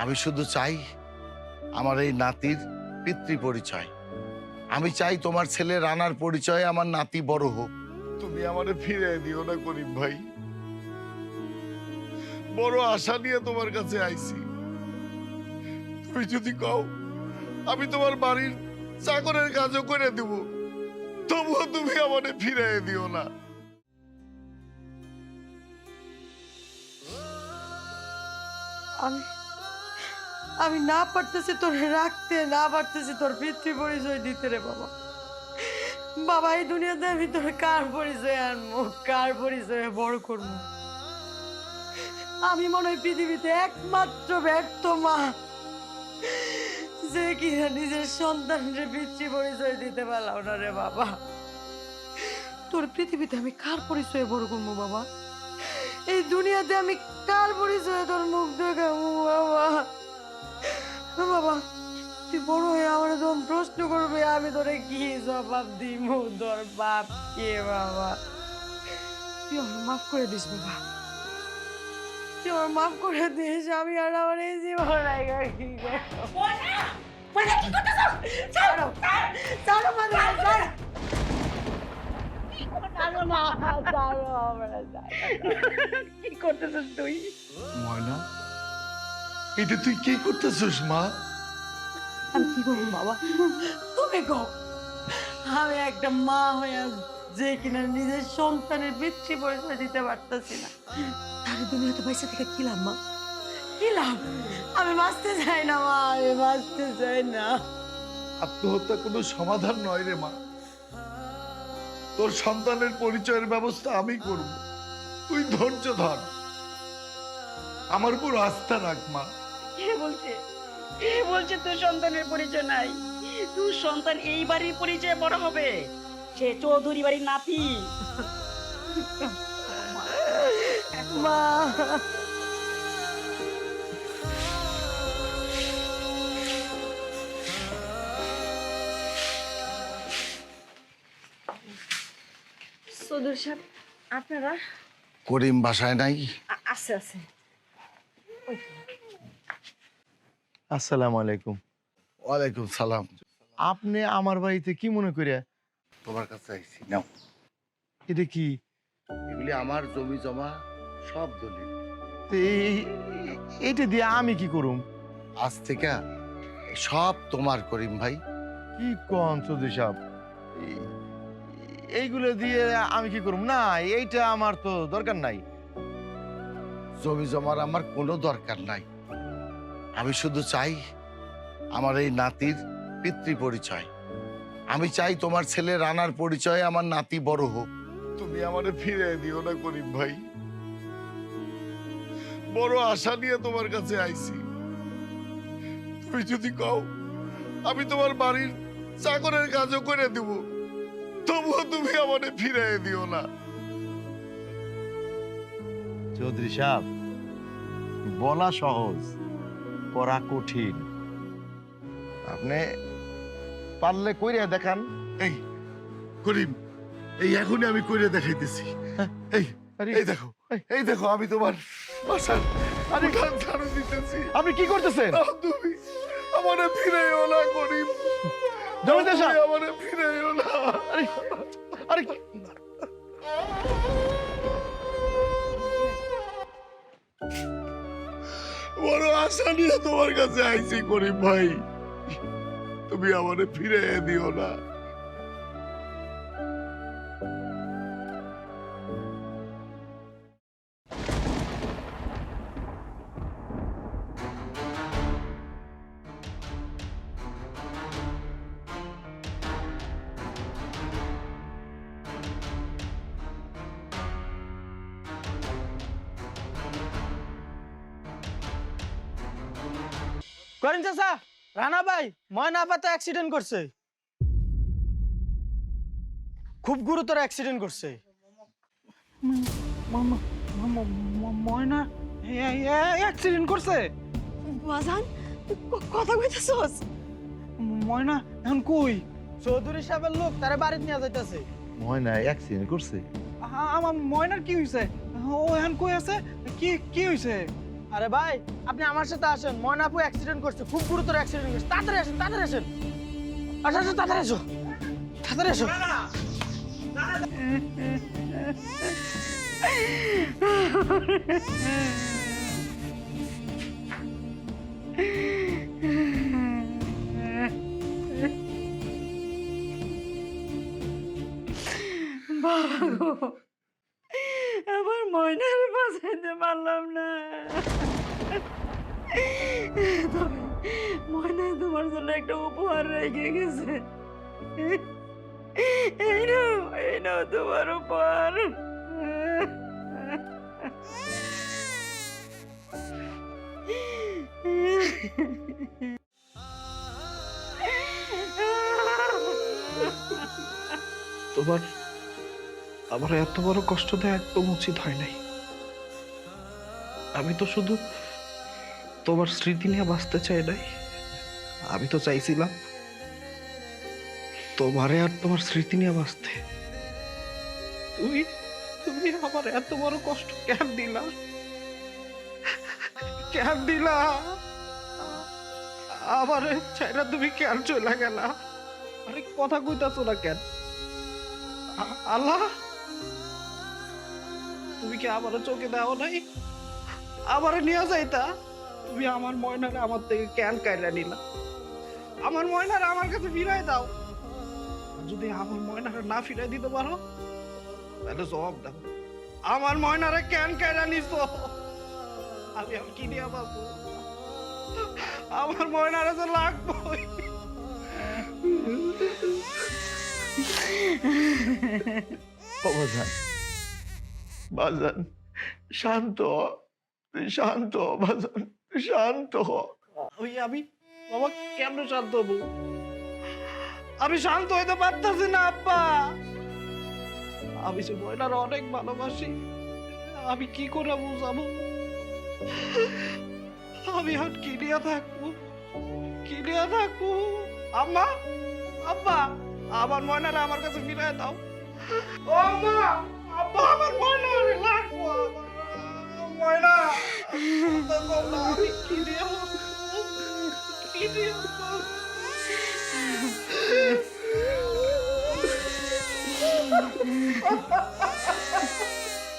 আমি শুধু চাই আমার এই নাতির পিতৃ পরিচয় আমি চাই তোমার ছেলে রানার পরিচয়ে আমার নাতি বড় হোক। তুমি আমারে ফিরে দিও না, করিম ভাই। বড় আশা নিয়ে তোমার কাছে আইছি। তুমি যদি কও, আমি তোমার বাড়ির চাকরের কাজও করে দেব, তবুও তুমি আমারে ফিরে দিও না। আমি আমি না পারতেছি তোর রাখতে, না পারতেছি তোর পিতৃ পরিচয় দিতে রে বাবা। বাবা, এই দুনিয়াতে আমি তোর কার পরিচয় আনব? কার পরিচয়ে বড় করব? আমি মনে হয় পৃথিবীতে একমাত্র ব্যর্থ মা, যে কিনা নিজের সন্তানের পিতৃ পরিচয় দিতে পারলাম না রে বাবা। তোর পৃথিবীতে আমি কার পরিচয়ে বড় করব বাবা? এই দুনিয়াতে আমি কার পরিচয়ে তোর মুখ দেখাবো বাবা? বাবা তুই বড় হয়ে আমার যখন প্রশ্ন করবে আমি তোরে কি জবাব দিব তোর বাপ কে বাবা? তুই আমার মাফ করে দিস বাবা। তুই আমার মাফ করে দিস আমি আর আমার এই জীবন রাখা কি ছাড়ো! ছাড়ো! মানে ছাড়ো ছাড়ো না ছাড়ো আমরা কি করতেছিস তুই? ময়না? এটা তুই কি করতেছিস মা? আমি কি করব বাবা? তুমি কো আমি একটা মা হয়ে যে কিনা নিজের সন্তানের পিতৃ পরিচয় দিতে পারতেছি না। তাহলে দুনিয়াতে পয়সা থেকে কি লাভ মা? কি লাভ? আমি বাঁচতে চাই না মা আমি বাঁচতে চাই না। আত্মহত্যা কোনো সমাধান নয় রে মা। তোর সন্তানের পরিচয়ের ব্যবস্থা আমি করব। তুই ধৈর্য ধর। আমার উপর আস্থা রাখ মা। কে বলছে? কে বলছে তোর সন্তানের পরিচয় নাই? তোর সন্তান এই বাড়ির পরিচয় বড় হবে। সে চৌধুরী বাড়ির নাতি। মা। চৌধুরী সাহেব আপনারা? করিম বাসায় নাই? আছে আছে। আসসালামু আলাইকুম। ওয়ালাইকুম সালাম। আপনি আমার বাড়িতে কি মনে করিয়া তোমার কাছে আইছি নাও। এটা কি? এগুলি আমার জমি জমা সব দলিল তো এই- এইটা দিয়ে আমি কি করুম? আজ থেকে সব তোমার করিম ভাই। কি কন চৌধুরী সাহেব? এই- এইগুলো দিয়ে আমি কি করুম? না এইটা আমার তো দরকার নাই। জমি জমার আমার কোনো দরকার নাই। আমি শুধু চাই আমার এই নাতির পিতৃ পরিচয় আমি চাই তোমার ছেলে রানার পরিচয়ে আমার নাতি বড় হোক। তুমি আমারে ফিরে দিও না, করিম ভাই। বড় আশা নিয়ে তোমার কাছে আইছি। তুমি যদি কও, আমি তোমার বাড়ির চাকরের কাজও করে দেব, তবুও তুমি আমারে ফিরে দিও না। চৌধুরী সাহেব, বলা সহজ। করা কঠিন। আপনি পারলে কইরা দেখান। এই করিম এই এখনই আমি কইরে দেখাইতেছি। এই আরে, এই দেখো এই। দেখো আমি তোমার বাসার আমি গান ঝাড়ু দিতেছি। আপনি কি করতেছেন? তুমি আমারে ফিরেও না করিম। জমিদার সাহেব। তুমি আমারে ফিরেও না। আরে আরে। আশা নিয়ে তোমার কাছে আইছি করিম ভাই। তুমি আমারে ফিরে দিও না। করেন চাচা রানা ভাই ময়না আপা তো অ্যাক্সিডেন্ট করছে। খুব গুরুতর অ্যাক্সিডেন্ট করছে। ময়না অ্যাক্সিডেন্ট করছে। বাজান কথা কইতেছস? ময়না এখন কই? চৌধুরী সাহেবের লোক তারা বাড়িতে নিয়ে যাইতেছে। ময়না অ্যাক্সিডেন্ট করছে? আমার ময়নার কি হইছে? ও এখন কই আছে? কি কি হইছে? আরে ভাই, আপনি আমার সাথে আসেন। ময়নাপু অ্যাক্সিডেন্ট করছে, খুব গুরুতর অ্যাক্সিডেন্ট করছে তাড়াতাড়ি আসেন তাড়াতাড়ি আসেন। আসো আসো তাড়াতাড়ি এসো তাড়াতাড়ি এসো বাবা গো আমার ময়নার বাঁচাইতে পারলাম না তবে তোমার জন্য একটা উপহার রেখে গেছে। এই নাও এই নাও তোমার উপহার। তোমার, আমার এত বড় কষ্ট দেওয়া একদম উচিত হয় নাই। আমি তো শুধু তোমার স্মৃতি নিয়ে বাঁচতে চাই নাই? আমি তো চাইছিলাম তোমারে আর তোমার স্মৃতি নিয়ে বাঁচতে। তুমি তুমি আমার এত বড় কষ্ট কেন দিলা? কেন দিলা? আমার চাইরা তুমি কেন চলে গেলা? আরে কথা কইতাছো না কেন? আল্লাহ, তুমি কি আমার চোখে দাও নাই? আবার নিয়ে যাইতা? তুমি আমার ময়নারে আমার থেকে কেন কাইরা নিলা। আমার ময়নারে আমার কাছে ফিরাই দাও। যদি আমার ময়নারে না ফিরাই দিতে পারো, তাহলে জবাব দাও। আমার ময়নারে কেন কাইরা নিছো। আমি আর কি দিয়া বাবু আমার ময়নারে তো লাগবই ও বাজান বাজান শান্ত শান্ত বাজান শান্ত হ। আমি বাবা কেমন শান্ত হব? আমি শান্ত হইতে পারতাছি না, আব্বা। আমি যে ময়নার অনেক ভালোবাসি, আমি কি করে বুঝাবো? আমি আর কিনিয়া থাকব কিনিয়া থাকব। আম্মা, আব্বা, আমার ময়নারে আমার কাছে ফিরাই দাও। আম্মা আব্বা, আমার ময়নারে লাগবো। love you.